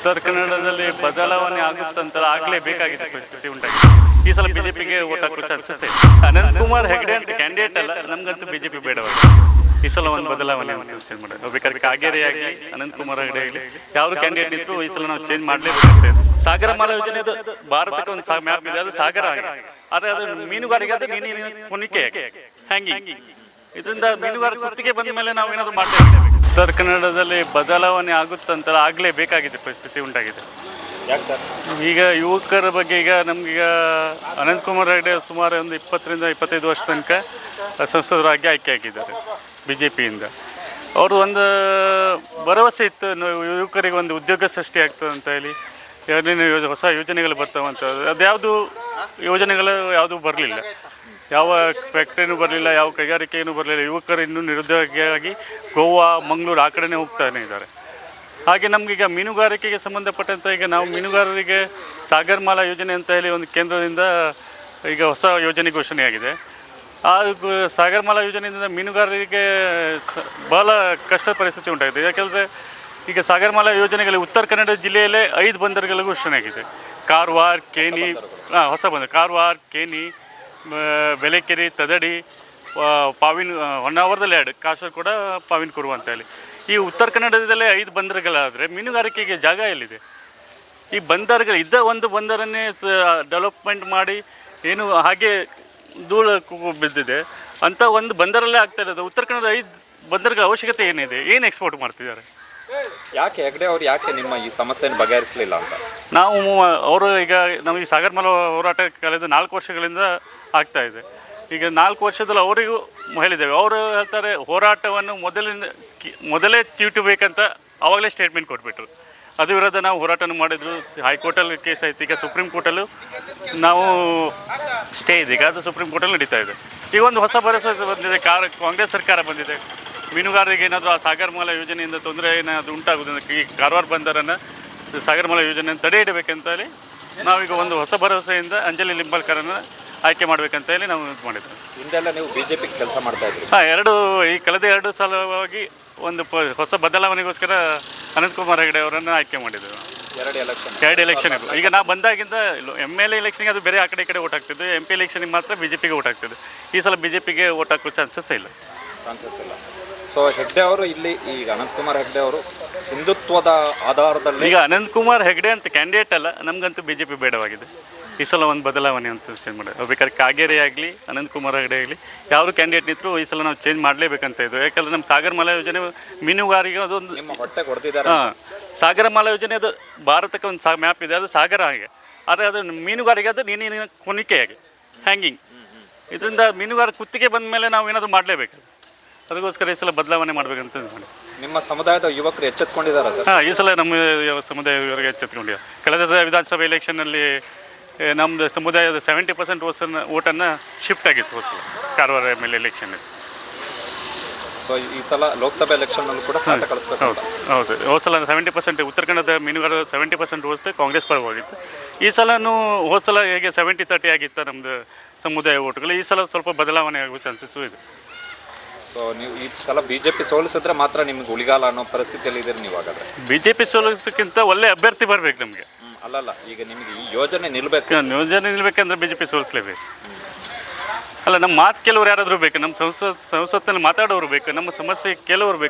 ಉತ್ತರ ಕನ್ನಡದಲ್ಲಿ ಬದಲಾವಣೆ ಆಗುತ್ತಂತ ಆಗಲೇಬೇಕಾಗಿದ್ದ ಪರಿಸ್ಥಿತಿ ಉಂಟಾಗಿದೆ. ಈ ಸಲ ಬಿಜೆಪಿಗೆ ಓಟ್ ಹಾಕೋ ಚಾನ್ಸಸ್ ಇದೆ ಅನಂತ್ ಕುಮಾರ್ ಹೆಗ್ಡೆ ಅಂತ ಕ್ಯಾಂಡಿಡೇಟ್ ಅಲ್ಲ, ನಮ್ಗಂತೂ ಬಿಜೆಪಿ ಬೇಡವಾಗ ಈ ಸಲ ಒಂದು ಬದಲಾವಣೆ ಯೋಚನೆ ಮಾಡೋದು ಬೇಕಾದ್ರೆ ಕಾಗೇರಿ ಆಗಲಿ, ಅನಂತ್ ಕುಮಾರ್ ಹೆಗ್ಡೆ ಆಗಲಿ ಯಾರು ಕ್ಯಾಂಡಿಡೇಟ್ ನಿಂತರು ಈ ಸಲ ನಾವು ಚೇಂಜ್ ಮಾಡಲೇಬೇಕಾಗ್ತದೆ ಸಾಗರ ಮಾಲಾ ಯೋಜನೆ ಅದು ಭಾರತಕ್ಕೆ ಒಂದು ಮ್ಯಾಪ್ ಇದೆ, ಅದು ಸಾಗರ ಆಗಿದೆ. ಆದರೆ ಅದು ಮೀನುಗಾರಿಕೆ ಅದು ನೀನು ಕೊನಿಕೆ ಹ್ಯಾಂಗಿಂಗ್ ಇದರಿಂದ ಮೀನುಗಾರಿಕೆ ಬಂದ ಮೇಲೆ ನಾವು ಏನಾದರೂ ಮಾಡಲೇಬೇಕು ಉತ್ತರ ಕನ್ನಡದಲ್ಲಿ ಬದಲಾವಣೆ ಆಗುತ್ತಂತ ಆಗಲೇಬೇಕಾಗಿದೆ ಪರಿಸ್ಥಿತಿ ಉಂಟಾಗಿದೆ. ಯಾಕೆ ಸರ್? ಈಗ ಯುವಕರ ಬಗ್ಗೆ ಈಗ ನಮಗೀಗ ಅನಂತ್ ಕುಮಾರ್ ಹೆಗಡೆ ಸುಮಾರು ಒಂದು ಇಪ್ಪತ್ತರಿಂದ ಇಪ್ಪತ್ತೈದು ವರ್ಷ ತನಕ ಸಂಸದರಾಗಿ ಆಯ್ಕೆ ಆಗಿದ್ದಾರೆ ಬಿ ಜೆ ಪಿಯಿಂದ ಅವರು ಒಂದು ಭರವಸೆ ಇತ್ತು ಯುವಕರಿಗೆ ಒಂದು ಉದ್ಯೋಗ ಸೃಷ್ಟಿ ಆಗ್ತದೆ ಅಂತ ಹೇಳಿ ಏನೇನು ಯೋಜ ಹೊಸ ಯೋಜನೆಗಳು ಬರ್ತಾವಂತ. ಅದ್ಯಾವುದು ಯೋಜನೆಗಳು ಯಾವುದೂ ಬರಲಿಲ್ಲ. ಯಾವ ಫ್ಯಾಕ್ಟ್ರಿನೂ ಬರಲಿಲ್ಲ ಯಾವ ಕೈಗಾರಿಕೆಯೂ ಬರಲಿಲ್ಲ. ಯುವಕರು ಇನ್ನೂ ನಿರುದ್ಯೋಗಿಯಾಗಿ ಗೋವಾ ಮಂಗಳೂರು ಆ ಕಡೆನೇ ಹೋಗ್ತಾನೆ ಇದ್ದಾರೆ. ಹಾಗೆ ನಮಗೀಗ ಮೀನುಗಾರಿಕೆಗೆ ಸಂಬಂಧಪಟ್ಟಂತೆ ಈಗ ನಾವು ಮೀನುಗಾರರಿಗೆ ಸಾಗರ್ಮಾಲಾ ಯೋಜನೆ ಅಂತ ಹೇಳಿ ಒಂದು ಕೇಂದ್ರದಿಂದ ಈಗ ಹೊಸ ಯೋಜನೆ ಘೋಷಣೆಯಾಗಿದೆ. ಆ ಸಾಗರ್ಮಾಲಾ ಯೋಜನೆಯಿಂದ ಮೀನುಗಾರರಿಗೆ ಬಹಳ ಕಷ್ಟ ಪರಿಸ್ಥಿತಿ ಉಂಟಾಗಿದೆ. ಯಾಕೆಂದರೆ ಈಗ ಸಾಗರ್ಮಾಲಾ ಯೋಜನೆಗಳಲ್ಲಿ ಯೋಜನೆಗಳು ಉತ್ತರ ಕನ್ನಡ ಜಿಲ್ಲೆಯಲ್ಲೇ ಐದು ಬಂದರುಗಳು ಘೋಷಣೆಯಾಗಿದೆ. ಕಾರವಾರ ಕೇನಿ ಹಾಂ ಹೊಸ ಬಂದರು ಕಾರವಾರ ಕೇನಿ ಬೆಲೆಕೆರೆ ತದಡಿ ಪಾವಿನ ಹೊನ್ನಾವರದಲ್ಲಿ ಎರಡು ಕೂಡ ಪಾವಿನ ಕುರು ಅಂತ ಹೇಳಿ. ಈ ಉತ್ತರ ಕನ್ನಡದಲ್ಲೇ ಐದು ಬಂದರುಗಳಾದರೆ ಮೀನುಗಾರಿಕೆಗೆ ಜಾಗ ಎಲ್ಲಿದೆ? ಈ ಬಂದರುಗಳು, ಇದ್ದ ಒಂದು ಬಂದರನ್ನೇ ಸ ಡೆವಲಪ್ಮೆಂಟ್ ಮಾಡಿ, ಏನು, ಹಾಗೆ ಧೂಳು ಬಿದ್ದಿದೆ. ಅಂಥ ಒಂದು ಬಂದರಲ್ಲೇ ಆಗ್ತಾ ಇರೋದು. ಉತ್ತರ ಕನ್ನಡ ಐದು ಬಂದರುಗಳ ಅವಶ್ಯಕತೆ ಏನಿದೆ? ಏನು ಎಕ್ಸ್ಪೋರ್ಟ್ ಮಾಡ್ತಿದ್ದಾರೆ? ಯಾಕೆ? ಹೆಗ್ಡೆ ಅವ್ರು ಯಾಕೆ ನಿಮ್ಮ ಈ ಸಮಸ್ಯೆಯನ್ನು ಬಗೆಹರಿಸಲಿಲ್ಲ ಅಂತ? ನಾವು ಅವರು ಈಗ ನಮಗೆ ಸಾಗರ್ಮಲ ಹೋರಾಟ ಕಳೆದ ನಾಲ್ಕು ವರ್ಷಗಳಿಂದ ಆಗ್ತಾ ಇದೆ. ಈಗ ನಾಲ್ಕು ವರ್ಷದಲ್ಲಿ ಅವರಿಗೂ ಹೇಳಿದ್ದೇವೆ. ಅವರು ಹೇಳ್ತಾರೆ, ಹೋರಾಟವನ್ನು ಮೊದಲಿಂದ ಕಿ- ಮೊದಲೇ ತೀಟಬೇಕಂತ ಆವಾಗಲೇ ಸ್ಟೇಟ್ಮೆಂಟ್ ಕೊಟ್ಬಿಟ್ರು. ಅದು ವಿರೋಧ ನಾವು ಹೋರಾಟನೂ ಮಾಡಿದ್ರು ಹೈಕೋರ್ಟಲ್ಲಿ ಕೇಸ್ ಆಯ್ತು ಈಗ ಸುಪ್ರೀಂ ಕೋರ್ಟಲ್ಲೂ ನಾವು ಸ್ಟೇ ಇದೆ. ಈಗ ಅದು ಸುಪ್ರೀಂ ಕೋರ್ಟಲ್ಲಿ ನಡೀತಾ ಇದೆ. ಈಗ ಒಂದು ಹೊಸ ಭರವಸೆ ಬಂದಿದೆ. ಕಾಂಗ್ರೆಸ್ ಸರ್ಕಾರ ಬಂದಿದೆ. ಮೀನುಗಾರರಿಗೆ ಏನಾದರೂ ಆ ಸಾಗರಮಾಲಾ ಯೋಜನೆಯಿಂದ ತೊಂದರೆ ಏನಾದರೂ ಉಂಟಾಗುವುದಂದ್ರೆ ಈ ಕಾರವಾರ ಬಂದರನ್ನು ಸಾಗರಮಾಲಾ ಯೋಜನೆಯನ್ನು ತಡೆ ಇಡಬೇಕಂತ ಹೇಳಿ ನಾವೀಗ ಒಂದು ಹೊಸ ಭರವಸೆಯಿಂದ ಅಂಜಲಿ ಲಿಂಬಾಲ್ಕರನ್ನು ಆಯ್ಕೆ ಮಾಡಬೇಕಂತ ಹೇಳಿ ನಾವು ಇದು ಮಾಡಿದ್ವಿ. ಹಿಂದೆಲ್ಲ ನೀವು ಬಿಜೆಪಿ ಕೆಲಸ ಮಾಡ್ತಾ ಇದ್ರಿ. ಹಾಂ ಎರಡು ಈ ಕಳೆದ ಎರಡು ಸಲವಾಗಿ ಒಂದು ಪ ಹೊಸ ಬದಲಾವಣೆಗೋಸ್ಕರ ಅನಂತಕುಮಾರ್ ಹೆಗಡೆ ಅವರನ್ನು ಆಯ್ಕೆ ಮಾಡಿದ್ದೆವು ಎರಡು ಎಲೆಕ್ಷನ್ ಎರಡು ಎಲೆಕ್ಷನ್ ಈಗ ನಾವು ಬಂದಾಗಿಂದ ಎಂ ಎಲ್ ಎ ಎಲೆಕ್ಷನ್ಗೆ ಅದು ಬೇರೆ ಆ ಕಡೆ ಈ ಕಡೆ ಓಟ್ ಆಗ್ತಿದ್ದು. ಎಂ ಪಿ ಎಲೆಕ್ಷನ್ಗೆ ಮಾತ್ರ ಬಿ ಜೆ ಪಿಗೆ ಓಟ್ ಈ ಸಲ ಬಿ ಜೆ ಪಿಗೆ ಓಟ್ ಹಾಕೋ ಚಾನ್ಸಸ್ ಇಲ್ಲ. ಚಾನ್ಸಸ್ ಇಲ್ಲ. ಸೊ ಹೆಗ್ಡೆ ಅವರು ಇಲ್ಲಿ ಈಗ ಅನಂತ್ ಕುಮಾರ್ ಹೆಗ್ಡೆ ಅವರು ಹಿಂದುತ್ವದ ಆಧಾರದಲ್ಲಿ ಈಗ ಅನಂತ್ ಕುಮಾರ್ ಹೆಗ್ಡೆ ಅಂತ ಕ್ಯಾಂಡಿಡೇಟ್ ಅಲ್ಲ ನಮಗಂತೂ ಬಿ ಜೆ ಪಿ ಬೇಡವಾಗಿದೆ. ಈ ಸಲ ಒಂದು ಬದಲಾವಣೆ ಅಂತ ಚೇಂಜ್ ಮಾಡೋದು ಬೇಕಾದ್ರೆ ಕಾಗೇರಿ ಆಗಲಿ ಅನಂತ್ ಕುಮಾರ್ ಹೆಗ್ಡೆ ಆಗಲಿ ಯಾರು ಕ್ಯಾಂಡಿಡೇಟ್ ನಿಂತರೂ ಈ ಸಲ ನಾವು ಚೇಂಜ್ ಮಾಡಲೇಬೇಕಂತ ಇದು ಯಾಕಂದ್ರೆ ನಮ್ಮ ಸಾಗರಮಾಲಾ ಯೋಜನೆ ಮೀನುಗಾರಿಗೆ ಅದೊಂದು ಹೊಟ್ಟೆ ಕೊಡ್ತಿದ್ದಾರೆ. ಹಾಂ ಸಾಗರ ಮಾಲಾ ಯೋಜನೆ ಅದು ಭಾರತಕ್ಕೆ ಒಂದು ಸಾ ಮ್ಯಾಪ್ ಇದೆ ಅದು ಸಾಗರ ಹಾಗೆ. ಆದರೆ ಅದು ಮೀನುಗಾರಿಗೆ ಅದು ನೀರಿನ ಕೊನಿಕೆಯಾಗಿ ಹ್ಯಾಂಗಿಂಗ್ ಇದರಿಂದ ಮೀನುಗಾರ ಕುತ್ತಿಗೆ ಬಂದ ಮೇಲೆ ನಾವು ಏನಾದರೂ ಮಾಡಲೇಬೇಕು. ಅದಕ್ಕೋಸ್ಕರ ಈ ಸಲ ಬದಲಾವಣೆ ಮಾಡಬೇಕಂತ ಮಾಡಿ ನಿಮ್ಮ ಸಮುದಾಯದ ಯುವಕರು ಎಚ್ಚೆತ್ಕೊಂಡಿದ್ದಾರೆ ಸರ್? ಹಾಂ ಈ ಸಲ ನಮ್ಮ ಸಮುದಾಯ ಇವರಿಗೆ ಎಚ್ಚೆತ್ಕೊಂಡಿದೆ ಕಳೆದ ಸ- ವಿಧಾನಸಭೆ ಎಲೆಕ್ಷನ್ನಲ್ಲಿ ನಮ್ಮದು ಸಮುದಾಯದ ಸೆವೆಂಟಿ ಪರ್ಸೆಂಟ್ ಓಸನ್ನು ಓಟನ್ನು ಶಿಫ್ಟ್ ಆಗಿತ್ತು ಹೋದ ಸಲ Karwar M L election so ಈ ಸಲ ಲೋಕಸಭೆ ಎಲೆಕ್ಷನ್ನಲ್ಲೂ ಕೂಡ ಹೌದು ಹೌದು. ಹೋದ ಸಲ ಸೆವೆಂಟಿ ಪರ್ಸೆಂಟ್ ಉತ್ತರ ಕನ್ನಡದ ಮೀನುಗಾರರು ಸೆವೆಂಟಿ ಪರ್ಸೆಂಟ್ ರೋಸ್ ಕಾಂಗ್ರೆಸ್ ಪರವಾಗಿತ್ತು ಈ ಸಲನೂ ಹೋದ ಸಲ ಹೇಗೆ ಸೆವೆಂಟಿ ತರ್ಟಿ ಆಗಿತ್ತು ನಮ್ಮದು ಸಮುದಾಯ ಓಟ್ಗಳು ಈ ಸಲ ಸ್ವಲ್ಪ ಬದಲಾವಣೆ ಆಗುವ ಚಾನ್ಸಸ್ಸು ಇದೆ. ಸೊ ನೀವು ಈ ಸಲ ಬಿಜೆಪಿ ಸೋಲಿಸಿದ್ರೆ ಮಾತ್ರ ನಿಮ್ಗೆ ಉಳಿಗಾಲ ಅನ್ನೋ ಪರಿಸ್ಥಿತಿಯಲ್ಲಿ ಇದ್ದೀರಿ ನೀವು ಹಾಗಾದ್ರೆ. ಬಿ ಜೆ ಪಿ ಸೋಲಿಸೋಕ್ಕಿಂತ ಒಳ್ಳೆ ಅಭ್ಯರ್ಥಿ ಬರಬೇಕು ನಮಗೆ. ಹ್ಮ್, ಅಲ್ಲಲ್ಲ ಈಗ ನಿಮಗೆ ಈ ಯೋಜನೆ ನಿಲ್ಬೇಕು. ಯೋಜನೆ ನಿಲ್ಬೇಕಂದ್ರೆ ಬಿ ಜೆ ಪಿ ಸೋಲಿಸಲೇಬೇಕು. ಅಲ್ಲ ನಮ್ಮ ಮಾತು ಕೆಲವರು ಯಾರಾದರೂ ಬೇಕು ನಮ್ಮ ಸಂಸತ್ ಸಂಸತ್ತಿನಲ್ಲಿ ಮಾತಾಡೋರು ಬೇಕು ನಮ್ಮ ಸಮಸ್ಯೆ ಕೆಲವರು ಬೇಕು.